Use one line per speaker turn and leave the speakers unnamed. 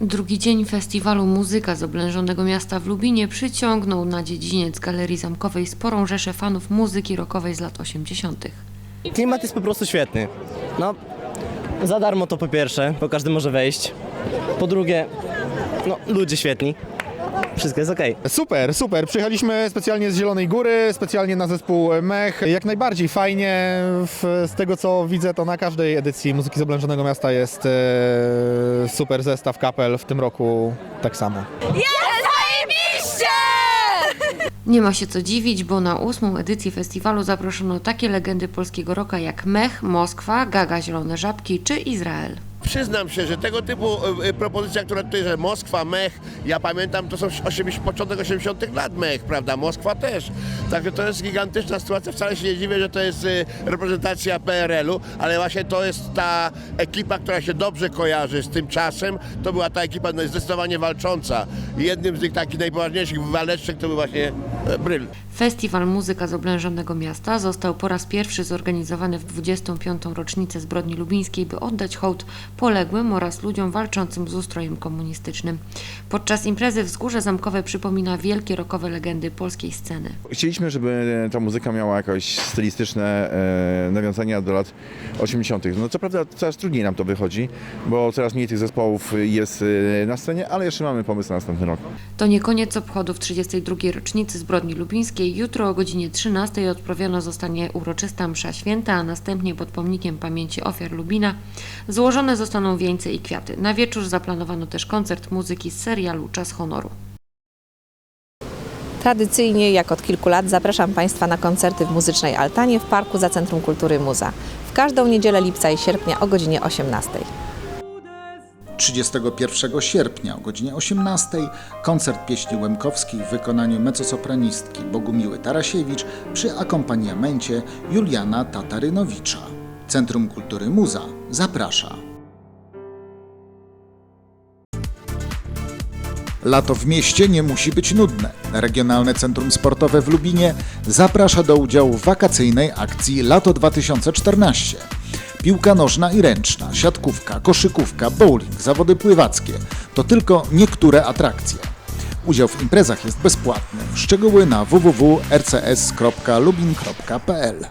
Drugi dzień festiwalu Muzyka z oblężonego miasta w Lubinie przyciągnął na dziedziniec Galerii Zamkowej sporą rzeszę fanów muzyki rockowej z lat 80.
Klimat jest po prostu świetny. No, za darmo to po pierwsze, bo każdy może wejść. Po drugie, no, ludzie świetni. Wszystko jest okej.
Super, super. Przyjechaliśmy specjalnie z Zielonej Góry, specjalnie na zespół Mech. Jak najbardziej fajnie. W, z tego co widzę, to na każdej edycji Muzyki z Oblężonego Miasta jest e, super zestaw kapel. W tym roku tak samo.
Nie ma się co dziwić, bo na ósmą edycję festiwalu zaproszono takie legendy polskiego rocka jak Mech, Moskwa, Gaga Zielone Żabki czy Izrael.
Przyznam się, że tego typu e, e, propozycja, która tutaj, że Moskwa, Mech, ja pamiętam, to są 80, początek 80 lat Mech, prawda? Moskwa też. Także to jest gigantyczna sytuacja. Wcale się nie dziwię, że to jest e, reprezentacja PRL-u, ale właśnie to jest ta ekipa, która się dobrze kojarzy z tym czasem. To była ta ekipa no, zdecydowanie walcząca. Jednym z tych takich najpoważniejszych waleczek to był właśnie Bryl.
Festiwal Muzyka z oblężonego miasta został po raz pierwszy zorganizowany w 25. rocznicę zbrodni lubińskiej, by oddać hołd poległym oraz ludziom walczącym z ustrojem komunistycznym. Podczas imprezy Wzgórze Zamkowe przypomina wielkie rockowe legendy polskiej sceny.
Chcieliśmy, żeby ta muzyka miała jakoś stylistyczne e, nawiązania do lat 80. No co prawda coraz trudniej nam to wychodzi, bo coraz mniej tych zespołów jest e, na scenie, ale jeszcze mamy pomysł na następny rok.
To nie koniec obchodów 32. rocznicy zbrodni lubińskiej. Jutro o godzinie 13 odprawiona zostanie uroczysta msza święta, a następnie pod pomnikiem pamięci ofiar Lubina złożone zostaną wieńce i kwiaty. Na wieczór zaplanowano też koncert muzyki z serialu Czas Honoru.
Tradycyjnie, jak od kilku lat, zapraszam Państwa na koncerty w muzycznej altanie w Parku za Centrum Kultury Muza. W każdą niedzielę lipca i sierpnia o godzinie 18.
31 sierpnia o godzinie 18 koncert pieśni Łemkowskich w wykonaniu mezzosopranistki Bogumiły Tarasiewicz przy akompaniamencie Juliana Tatarynowicza. Centrum Kultury Muza zaprasza. Lato w mieście nie musi być nudne. Regionalne Centrum Sportowe w Lubinie zaprasza do udziału w wakacyjnej akcji Lato 2014. Piłka nożna i ręczna, siatkówka, koszykówka, bowling, zawody pływackie to tylko niektóre atrakcje. Udział w imprezach jest bezpłatny. Szczegóły na www.rcs.lubin.pl